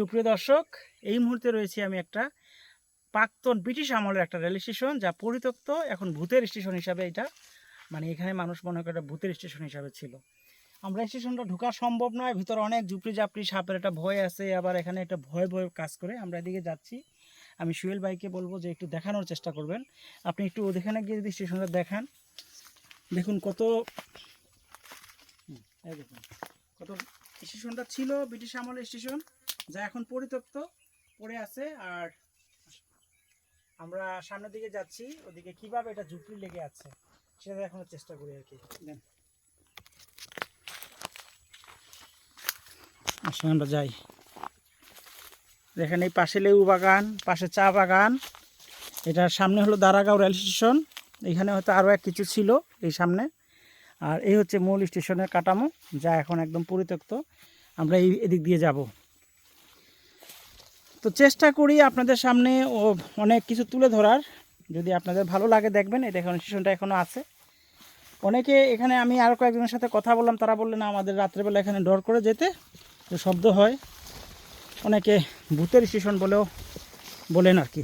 সুপ্রিয় দর্শক, এই মুহূর্তে রয়েছি আমি একটা প্রাক্তন ব্রিটিশ আমলের একটা রেল স্টেশন, যা পরিত্যক্ত, এখন ভূতের স্টেশন হিসাবে এটা মানে এখানে মানুষ মনে করে ভূতের স্টেশন হিসাবে ছিল। আমরা স্টেশনটা ঢোকা সম্ভব নয়, ভিতরে অনেক ঝুপড়ি ঝাপড়ি সাপের একটা ভয় আছে, আবার এখানে একটা ভয় ভয় কাজ করে। আমরা এদিকে যাচ্ছি। আমি সুয়েল ভাইকে বলব যে একটু দেখানোর চেষ্টা করবেন। আপনি একটু ওখানে গিয়ে যদি স্টেশনটা দেখান। দেখুন কত দেখুন। কত স্টেশনটা ছিল ব্রিটিশ আমলের স্টেশন? যা এখন পরিত্যক্ত পড়ে আছে আর আমরা সামনের দিকে যাচ্ছি ওদিকে কীভাবে এটা ঝুঁকি লেগে আছে সেটা দেখানোর চেষ্টা করি আর কি। আসুন আমরা যাই। দেখেন এই পাশে লেবু বাগান পাশে চা বাগান। এটার সামনে হলো দারাগাঁও রেল স্টেশন। এখানে হয়তো আরও এক কিছু ছিল এই সামনে। আর এই হচ্ছে মূল স্টেশনের কাঠামো যা এখন একদম পরিত্যক্ত। আমরা এই এদিক দিয়ে যাব। তো চেষ্টা করি আপনাদের সামনে ও অনেক কিছু তুলে ধরার। যদি আপনাদের ভালো লাগে দেখবেন, এটা দেখুন স্টেশনটা এখনও আছে। অনেকে এখানে আমি আরও কয়েকজনের সাথে কথা বললাম, তারা বললেন আমাদের রাত্রেবেলা এখানে ডর করে যেতে তো শব্দ হয়। অনেকে ভূতের স্টেশন বলেও বলেন আর কি।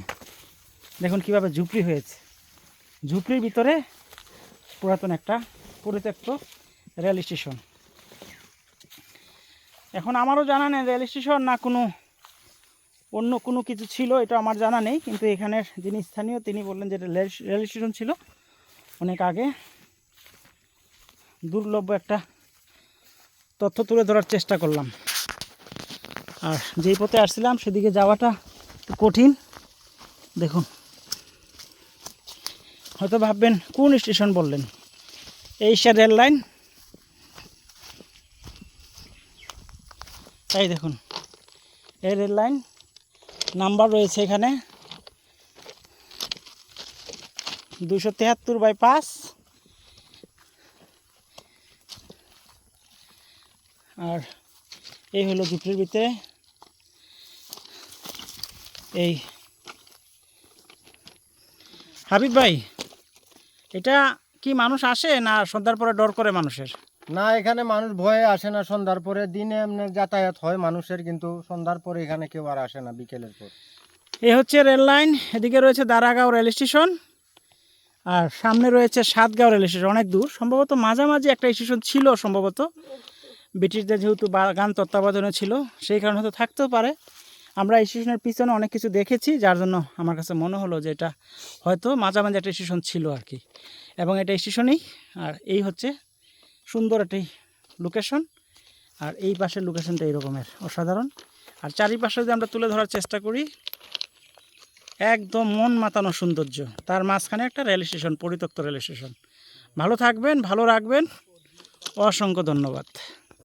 দেখুন কীভাবে ঝুপড়ি হয়েছে। ঝুপড়ির ভিতরে পুরাতন একটা পরিত্যক্ত রেল স্টেশন। এখন আমারও জানা নেই, রেল স্টেশন না কোনো অন্য কোনো কিছু ছিল, এটা আমার জানা নেই, কিন্তু এখানের যিনি স্থানীয়, তিনি বললেন যে রেল- স্টেশন ছিল। অনেক আগে দুর্লভ একটা তথ্য তুলে ধরার চেষ্টা করলাম। আর যেই পথে আসছিলাম, সেদিকে যাওয়াটা কঠিন। দেখুন, হয়তো ভাববেন, কোন স্টেশন বললেন? এইসা রেল লাইন? তাই দেখুন, এই রেল লাইন নাম্বার রয়েছে এখানে। দুশো তেহাত্তর বাই পাঁচ। আর এই হলো ঝুপড়ির ভিতরে। এই হাবিব ভাই, এটা কি মানুষ আসে না সন্ধ্যার পরে ডর করে মানুষের? না, এখানে মানুষ ভয়ে আসে না সন্ধ্যার পরে। দিনে এমনি যাতায়াত হয় মানুষের, কিন্তু সন্ধ্যার পরে এখানে কেউ আর আসে না বিকেলের পর। এ হচ্ছে রেল লাইন, এদিকে রয়েছে দারাগাঁও রেল স্টেশন, আর সামনে রয়েছে সাতগাঁও রেল স্টেশন, অনেক দূর। সম্ভবত মাঝামাঝি একটা স্টেশন ছিল সম্ভবত। ব্রিটিশদের যেহেতু বাগান তত্ত্বাবধানে ছিল, সেই কারণে হয়তো থাকতেও পারে। আমরা এই স্টেশনের পিছনে অনেক কিছু দেখেছি, যার জন্য আমার কাছে মনে হলো যে এটা হয়তো মাঝামাঝি একটা স্টেশন ছিল আর কি। এবং এটা স্টেশনেই, আর এই হচ্ছে সুন্দর একটি লোকেশন আর এই পাশের লোকেশনটা এইরকমের অসাধারণ। আর চারিপাশে যদি আমরা তুলে ধরার চেষ্টা করি, একদম মন মাতানো সৌন্দর্য। তার মাঝখানে একটা রেল স্টেশন পরিত্যক্ত রেল স্টেশন ভালো থাকবেন, ভালো রাখবেন। অসংখ্য ধন্যবাদ।